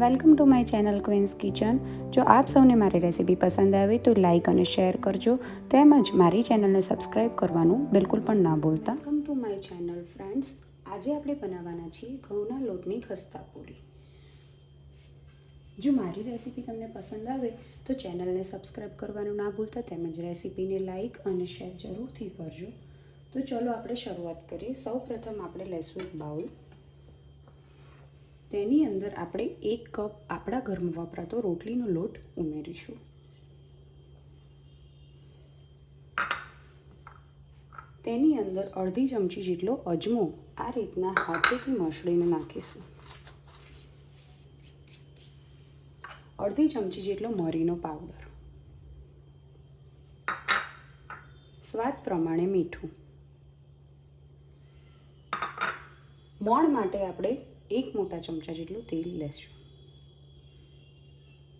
Welcome to my channel Queens Kitchen. જો આપ સૌને મારી રેસીપી પસંદ આવે તો લાઇક અને શેર કરજો. તેમજ મારી ચેનલને સબસ્ક્રાઇબ કરવાનું બિલકુલ પણ ના ભૂલતા. Welcome to my channel friends. આજે આપણે બનાવવાના છીએ ઘઉંના લોટની ખસ્તા પૂરી. જો મારી રેસીપી તમને પસંદ આવે તો ચેનલને સબસ્ક્રાઇબ કરવાનું ના ભૂલતા. તેમજ રેસીપીને લાઇક અને શેર જરૂરથી કરજો. તો ચલો આપણે શરૂઆત કરીએ. સૌ પ્રથમ આપણે લેશું બાઉલ. તેની અંદર આપણે એક કપ આપણા ઘરમાં વપરાતો રોટલીનો લોટ ઉમેરીશું. તેની અંદર અડધી ચમચી જેટલો અજમો આ રીતના હાથેથી મસળીને નાખીશું. અડધી ચમચી જેટલો મરીનો પાવડર. સ્વાદ પ્રમાણે મીઠું. મોણ માટે આપણે એક મોટા ચમચા જેટલું તેલ લેશું.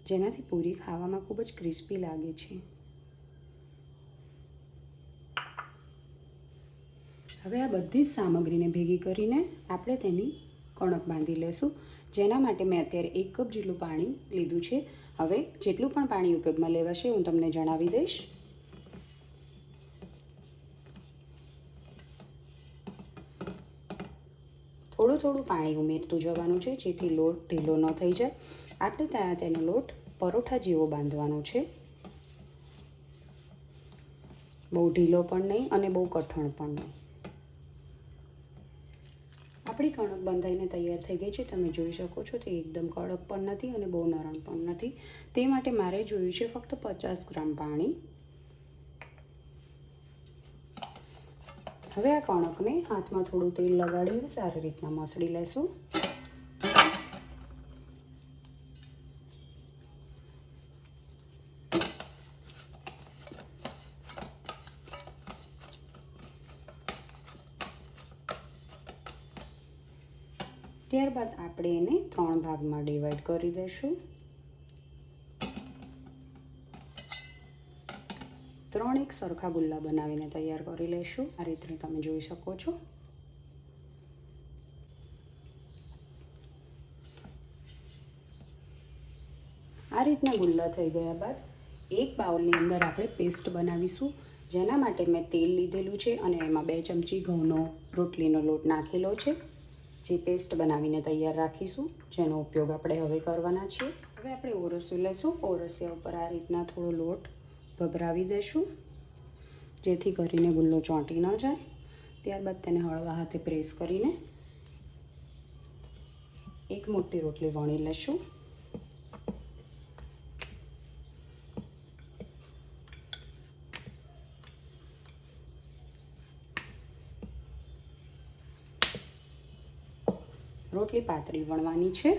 જેનાથી પૂરી ખાવામાં ખૂબ જ ક્રિસ્પી લાગે છે. હવે આ બધી જ સામગ્રીને ભેગી કરીને આપણે તેની કણક બાંધી લેશું. જેના માટે મેં અત્યારે એક કપ જેટલું પાણી લીધું છે. હવે જેટલું પણ પાણી ઉપયોગમાં લેવાશે હું તમને જણાવી દઈશ. થોડું થોડું પાણી ઉમેરતું જવાનું છે, જેથી લોટ ઢીલો ન થઈ જાય. આપણે ત્યાં તેનો લોટ પરોઠા જેવો બાંધવાનો છે. બહુ ઢીલો પણ નહીં અને બહુ કઠણ પણ નહીં. આપણી કણક બંધાઈને તૈયાર થઈ ગઈ છે. તમે જોઈ શકો છો તે એકદમ કડક પણ નથી અને બહુ નરમ પણ નથી. તે માટે મારે જોયું છે ફક્ત પચાસ ગ્રામ પાણી. હવે આ કણકને હાથમાં થોડું તેલ લગાડીને સારી રીતના મસળી લેશું. ત્યારબાદ આપણે એને ત્રણ ભાગમાં ડિવાઈડ કરી દઈશું ત્રણ એક સરખા ગુલ્લા બનાવીને તૈયાર કરી લઈશું. આ રીતે તમે જોઈ શકો છો. આ રીતના ગુલ્લા થઈ ગયા બાદ એક બાઉલની અંદર આપણે પેસ્ટ બનાવીશું, જેના માટે મેં તેલ લીધેલું છે અને એમાં બે ચમચી ઘઉંનો રોટલીનો લોટ નાખેલો છે, જે પેસ્ટ બનાવીને તૈયાર રાખીશું, જેનો ઉપયોગ આપણે હવે કરવાના છીએ. હવે આપણે ઓરસિયું લઈશું. ઓરસિયા ઉપર આ રીતના થોડો લોટ ભભરાવી દઈશું જેથી કરીને ગુલ્લો ચોંટી ન જાય. ત્યારબાદ તેને હળવા હાથે પ્રેસ કરીને એક મોટી રોટલી વણી લેશું. રોટલી પાતળી વણવાની છે.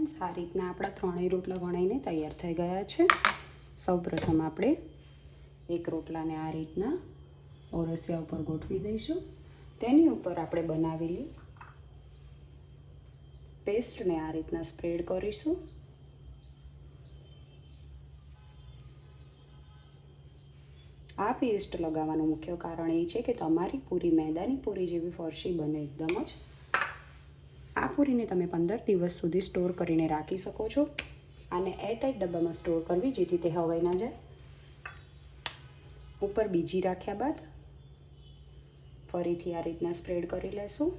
ફ્રેન્ડ્સ આ રીતના આપણા ત્રણેય રોટલા વણાઈને તૈયાર થઈ ગયા છે. સૌપ્રથમ આપણે એક રોટલાને આ રીતના ઓરસિયા ઉપર ગોઠવી દઈશું. તેની ઉપર આપણે બનાવેલી પેસ્ટને આ રીતના સ્પ્રેડ કરીશું. આ પેસ્ટ લગાવવાનું મુખ્ય કારણ એ છે કે તમારી પૂરી મેદાની પૂરી જેવી ફરશી બને એકદમ જ. આ પૂરીને તમે પંદર દિવસ સુધી સ્ટોર કરીને રાખી શકો છો. આને એરટાઈટ ડબ્બામાં સ્ટોર કરવી જેથી તે હવાઈ ના જાય. ઉપર બીજી રાખ્યા બાદ ફરીથી આ રીતના સ્પ્રેડ કરી લેશું.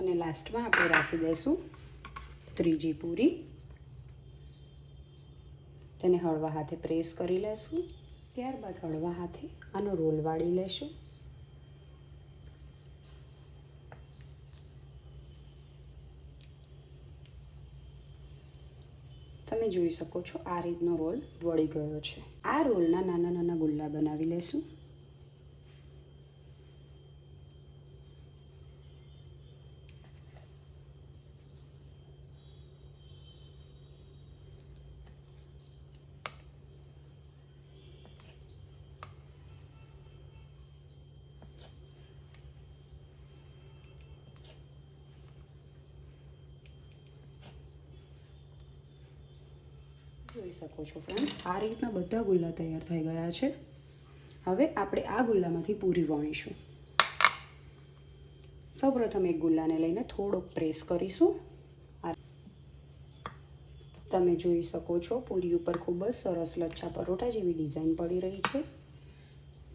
અને લાસ્ટમાં આપણે રાખી દઈશું ત્રીજી પૂરી. તેને હળવા હાથે પ્રેસ કરી લેશું. ત્યારબાદ હળવા હાથે આનો રોલ વાળી લેશું. તમે જોઈ શકો છો આ રીતનો રોલ વળી ગયો છે. આ રોલના નાના નાના ગુલ્લા બનાવી લેશું. જોઈ શકો છો ફ્રેન્ડ્સ આ રીતના બધા ગુલ્લા તૈયાર થઈ ગયા છે. હવે આપણે આ ગુલ્લામાંથી પૂરી વણીશું. સૌપ્રથમ એક ગુલ્લાને લઈને થોડોક પ્રેસ કરીશું. તમે જોઈ શકો છો, પૂરી ઉપર ખૂબ જ સરસ લચ્છા પરોઠા જેવી ડિઝાઇન પડી રહી છે.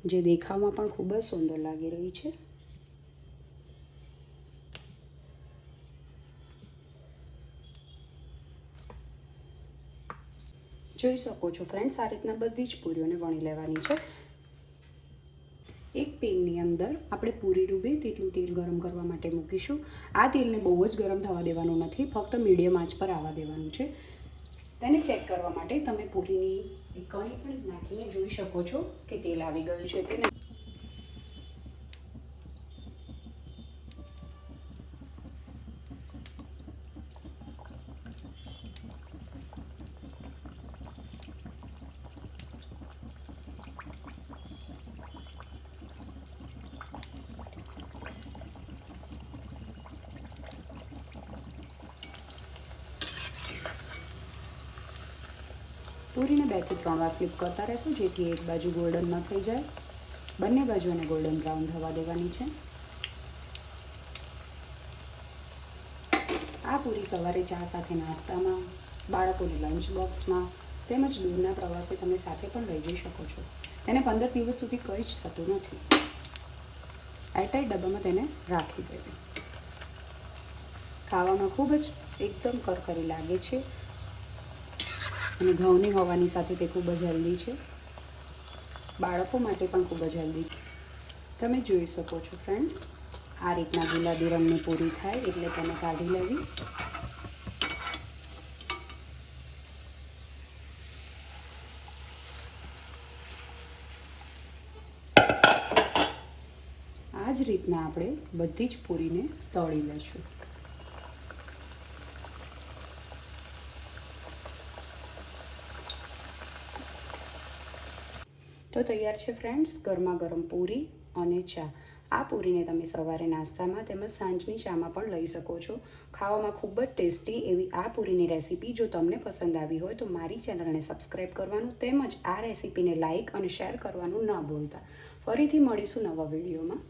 જે દેખાવમાં પણ ખૂબ જ સુંદર લાગી રહી છે. જોઈ શકો છો ફ્રેન્ડ્સ, આ રીતના બધી જ પૂરીઓને વણી લેવાની છે. એક પેનની અંદર આપણે પૂરી ડૂબે તેટલું તેલ ગરમ કરવા માટે મૂકીશું. આ તેલને બહુ જ ગરમ થવા દેવાનું નથી, ફક્ત મીડિયમ આંચ પર આવવા દેવાનું છે. તેને ચેક કરવા માટે તમે પૂરીની કણી પણ નાખીને જોઈ શકો છો કે તેલ આવી ગયું છે કે નહીં. પૂરીને બેથી ત્રણ વાર ફ્લિપ કરતા રહેશું, જેથી એક બાજુ ગોલ્ડન ન થઈ જાય. બંને બાજુ એને ગોલ્ડન બ્રાઉન થવા દેવાની છે. આ પૂરી સવારે ચા સાથે નાસ્તામાં, બાળકોની લંચ બોક્સમાં તેમજ દૂરના પ્રવાસે તમે સાથે પણ લઈ જઈ શકો છો. તેને પંદર દિવસ સુધી કંઈ જ થતું નથી. એરટાઈટ ડબ્બામાં તેને રાખી દેવી. ખાવામાં ખૂબ જ એકદમ કરકરી લાગે છે. અને ઘઉંની હોવાની સાથે તે ખૂબ જ હેલ્ધી છે. બાળકો માટે પણ ખૂબ જ હેલ્ધી. છે તમે જોઈ શકો છો ફ્રેન્ડ્સ, આ રીતના ગુલાબી રંગની પૂરી થાય એટલે તેને કાઢી લેવી. આ જ રીતના આપણે બધી જ પૂરીને તળી લઈશું. તો તૈયાર છે ફ્રેન્ડ્સ ગરમા ગરમ પૂરી અને ચા. આ પૂરીને તમે સવારે નાસ્તામાં તેમજ સાંજની ચામાં પણ લઈ શકો છો. ખાવામાં ખૂબ જ ટેસ્ટી એવી આ પૂરીની રેસીપી જો તમને પસંદ આવી હોય તો મારી ચેનલને સબસ્ક્રાઈબ કરવાનું તેમજ આ રેસીપીને લાઇક અને શેર કરવાનું ન ભૂલતા. ફરીથી મળીશું નવા વિડીયોમાં.